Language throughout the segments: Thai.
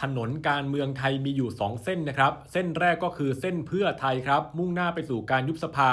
ถนนการเมืองไทยมีอยู่ 2 เส้นนะครับ เส้นแรกก็คือเส้นเพื่อไทยครับ มุ่งหน้าไปสู่การยุบสภา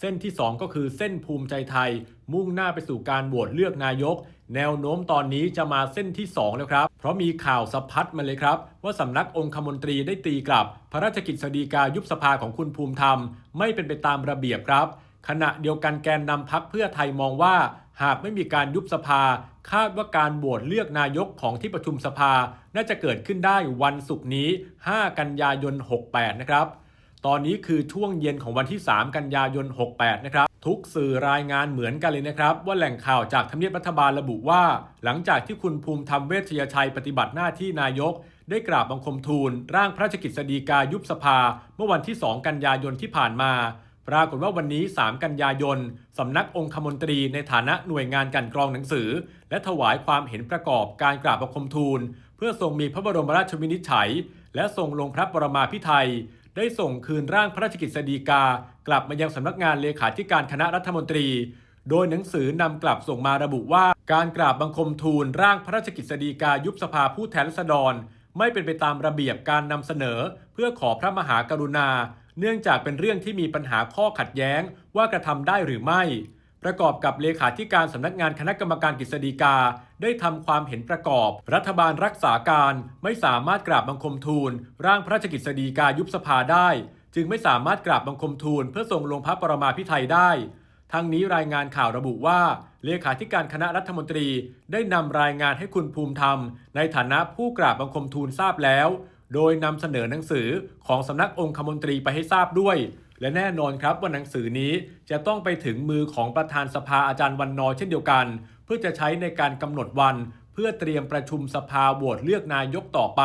เส้นที่ 2 ก็คือเส้นภูมิใจไทย มุ่งหน้าไปสู่การโหวตเลือกนายก แนวโน้มตอนนี้จะมาเส้นที่ 2 แล้วครับ เพราะมีข่าวสะพัดมาเลยครับ ว่าสำนักองคมนตรีได้ตีกลับ พระราชกิจสฎีกายุบสภาของคุณภูมิธรรม ไม่เป็นไปตามระเบียบครับ ขณะเดียวกันแกนนำพักเพื่อไทยมองว่า หากไม่มีการยุบสภา คาดว่าการโหวตเลือกนายกของที่ประชุมสภา น่าจะเกิดขึ้นได้วันศุกร์นี้ 5 กันยายน 68 นะครับ ตอนนี้คือช่วงเย็นของวันที่ 3 กันยายน 68 นะครับทุกสื่อรายงานเหมือนกันเลยนะครับ ว่าแหล่งข่าวจากทำเนียบรัฐบาลระบุว่า หลังจากที่คุณภูมิธรรมเวชยชัยปฏิบัติหน้าที่นายก ได้กราบบังคมทูล ร่างพระราชกิจสฎีกายุบสภา เมื่อวันที่ 2 กันยายนที่ผ่านมา ปรากฏว่าวันนี้ 3 กันยายน สำนักองคมนตรีในฐานะหน่วยงานกลันกรองหนังสือ และถวายความเห็นประกอบการกราบบังคมทูล เพื่อทรงมีพระบรมราชวินิจฉัย และทรงลงพระปรมาภิไธยได้ส่งคืนร่างพระราชกิจสฎีกา กลับมายังสำนักงานเลขาธิการคณะรัฐมนตรี โดยหนังสือนำกลับส่งมาระบุว่า การกราบบังคมทูลร่างพระราชกิจสฎีกายุบสภาผู้แทนราษฎร ไม่เป็นไปตามระเบียบการนำเสนอ เพื่อขอพระมหากรุณา เนื่องจากเป็นเรื่องที่มีปัญหาข้อขัดแย้งว่ากระทำได้หรือไม่ ประกอบกับเลขาธิการสำนักงานคณะกรรมการกฤษฎีกา ได้ทำความเห็นประกอบ รัฐบาลรักษาการไม่สามารถกราบบังคมทูล ร่างพระราชกิจสฎีกายุบสภาได้ จึงไม่สามารถกราบบังคมทูล เพื่อทรงลงพระปรมาภิไธยได้ทั้งนี้รายงานข่าวระบุว่า เลขาธิการคณะรัฐมนตรีได้นำรายงานให้คุณภูมิธรรม ในฐานะผู้กราบบังคมทูลทราบแล้ว โดยนำเสนอหนังสือของสำนักองคมนตรีไปให้ทราบด้วย และแน่นอนครับว่าหนังสือนี้จะต้องไปถึงมือของประธานสภาอาจารย์วันนอเช่นเดียวกัน เพื่อจะใช้ในการกำหนดวัน เพื่อเตรียมประชุมสภาโหวตเลือกนายกต่อไป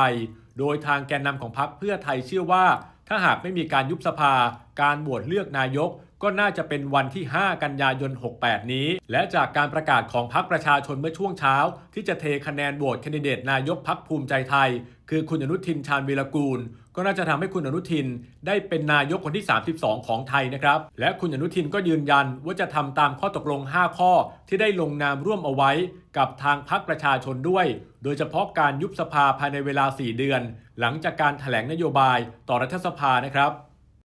โดยทางแกนนำของพรรคเพื่อไทยเชื่อว่า ถ้าหากไม่มีการยุบสภา การโหวตเลือกนายกก็น่าจะเป็นวันที่ 5 กันยายน 68 นี้ และจากการประกาศของพรรคประชาชนเมื่อช่วงเช้า ที่จะเทคะแนนโหวตแคนดิเดตนายกพรรคภูมิใจไทย คือคุณอนุทินชาญวีรกูล ก็น่าจะทำให้คุณอนุทินได้เป็นนายกคนที่ 32 ของไทยนะครับ และคุณอนุทินก็ยืนยันว่าจะทำตามข้อตกลง 5 ข้อที่ได้ลงนามร่วมเอาไว้กับทางพรรคประชาชนด้วย โดยเฉพาะการยุบสภาภายในเวลา 4 เดือน หลังจากการแถลงนโยบายต่อรัฐสภานะครับ